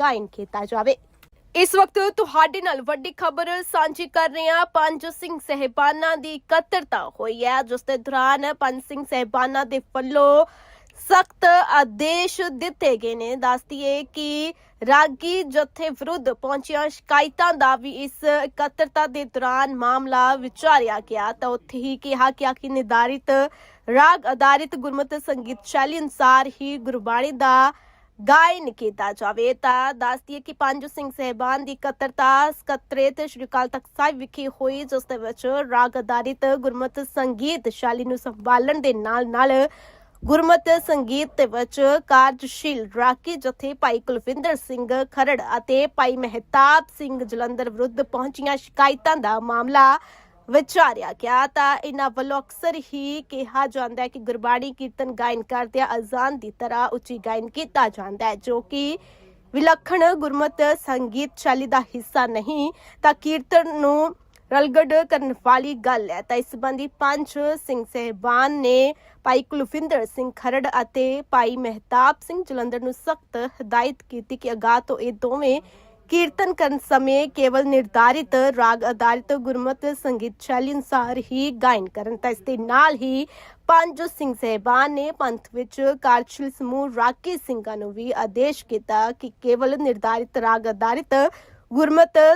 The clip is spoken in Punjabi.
ਗਾਇਨ ਕੀਤਾ ਜਾਵੇ। ਇਸ ਵਕਤ ਤੁਹਾਡੇ ਨਾਲ ਵੱਡੀ ਖਬਰ ਸਾਂਝੀ ਕਰ ਰਹੇ ਹਾਂ। ਪੰਜ ਸਿੰਘ ਸਹਿਬਾਨਾਂ ਦੀ ਇਕੱਤਰਤਾ ਹੋਈ ਹੈ, ਜਿਸ ਦੇ ਦੌਰਾਨ ਪੰਜ ਸਿੰਘ ਸਹਿਬਾਨਾਂ ਦੇ ਵੱਲੋਂ ਸਖਤ ਆਦੇਸ਼ ਦਿੱਤੇ ਗਏ ਨੇ। ਦੱਸਦੀਏ ਕਿ ਰਾਗੀ ਜਥੇ ਵਿਰੁੱਧ ਪਹੁੰਚੀਆਂ ਸ਼ਿਕਾਇਤਾਂ ਦਾ ਵੀ ਇਸ ਇਕੱਤਰਤਾ ਦੇ ਦੌਰਾਨ ਮਾਮਲਾ ਵਿਚਾਰਿਆ ਗਿਆ। ਤਾਂ ਉੱਥੇ ਹੀ ਕਿਹਾ ਗਿਆ ਕਿ ਨਿਰਧਾਰਿਤ ਰਾਗ ਆਧਾਰਿਤ ਗੁਰਮਤਿ ਸੰਗੀਤ ਸ਼ੈਲੀ ਅਨੁਸਾਰ ਹੀ ਗੁਰਬਾਣੀ ਦਾ ਗਾਇਨ ਕੀਤਾ ਜਾਵੇ, ਤਾਂ ਦੱਸਦੀਏ ਕਿ ਪੰਜ ਸਿੰਘ ਸਹਿਬਾਨ ਦੀ ਇਕੱਤਰਤਾ ਸਕੱਤਰੇਤ ਸ਼੍ਰੀ ਅਕਾਲ ਤਖਤ ਸਾਹਿਬ ਵਿਖੇ ਹੋਈ, ਜਿਸ ਦੇ ਵਿੱਚ ਰਾਗ ਆਧਾਰਿਤ ਗੁਰਮਤਿ ਸੰਗੀਤ ਸ਼ੈਲੀ ਨੂੰ ਸੰਭਾਲਣ ਦੇ ਨਾਲ ਨਾਲ ਗੁਰਮਤ ਸੰਗੀਤ ਦੇ ਵਿੱਚ ਕਾਰਜਸ਼ੀਲ ਰਾਗੀ ਜਥੇ ਭਾਈ ਕੁਲਵਿੰਦਰ ਸਿੰਘ ਖਰੜ ਅਤੇ ਭਾਈ ਮਹਿਤਾਬ ਸਿੰਘ ਜਲੰਧਰ ਵਿਰੁੱਧ ਪਹੁੰਚੀਆਂ ਸ਼ਿਕਾਇਤਾਂ ਦਾ ਮਾਮਲਾ ਵਿਚਾਰਿਆ ਗਿਆ ਤਾਂ ਇਹਨਾਂ ਵੱਲੋਂ ਅਕਸਰ ਹੀ ਕਿਹਾ ਜਾਂਦਾ ਹੈ ਕਿ ਗੁਰਬਾਣੀ ਕੀਰਤਨ ਗਾਇਨ ਕਰਦਿਆਂ ਅਜ਼ਾਨ ਦੀ ਤਰ੍ਹਾਂ ਉੱਚੀ ਗਾਇਨ ਕੀਤਾ ਜਾਂਦਾ ਹੈ, ਜੋ ਕਿ ਵਿਲੱਖਣ ਗੁਰਮਤ ਸੰਗੀਤ ਸ਼ੈਲੀ ਦਾ ਹਿੱਸਾ ਨਹੀਂ, ਤਾਂ ਕੀਰਤਨ ਨੂੰ ਰਲਗੜ ਕਰਨ ਵਾਲੀ ਗੱਲ ਹੈ। ਤਾਂ ਇਸ ਸੰਬੰਧੀ ਪੰਜ ਸਿੰਘ ਸਹਿਬਾਨ ਨੇ ਭਾਈ ਕੁਲਵਿੰਦਰ ਸਿੰਘ ਖਰੜ ਅਤੇ ਭਾਈ ਮਹਿਤਾਬ ਸਿੰਘ ਜਲੰਧਰ ਨੂੰ ਸਖਤ ਹਦਾਇਤ ਕੀਤੀ ਕਿ ਅਗਾਹ ਤੋਂ ਇਹ ਦੋਵੇਂ ਕੀਰਤਨ ਕਰਨ ਸਮੇਂ ਕੇਵਲ ਨਿਰਧਾਰਿਤ ਰਾਗ ਆਧਾਰਿਤ ਗੁਰਮਤਿ ਸੰਗੀਤ ਸ਼ੈਲੀ ਅਨੁਸਾਰ ਹੀ ਗਾਇਨ ਕਰਨ ਤਾਂ ਇਸ ਦੇ ਨਾਲ ਹੀ ਪੰਜ ਸਿੰਘ ਸਹਿਬਾਨ ਨੇ ਪੰਥ ਵਿੱਚ ਕਾਰਜਸ਼ੀਲ ਸਮੂਹ ਰਾਗੀ ਸਿੰਘਾਂ ਨੂੰ ਵੀ ਆਦੇਸ਼ ਕੀਤਾ ਕਿ ਕੇਵਲ ਨਿਰਧਾਰਿਤ ਰਾਗ ਆਧਾਰਿਤ ਗੁਰਮਤਿ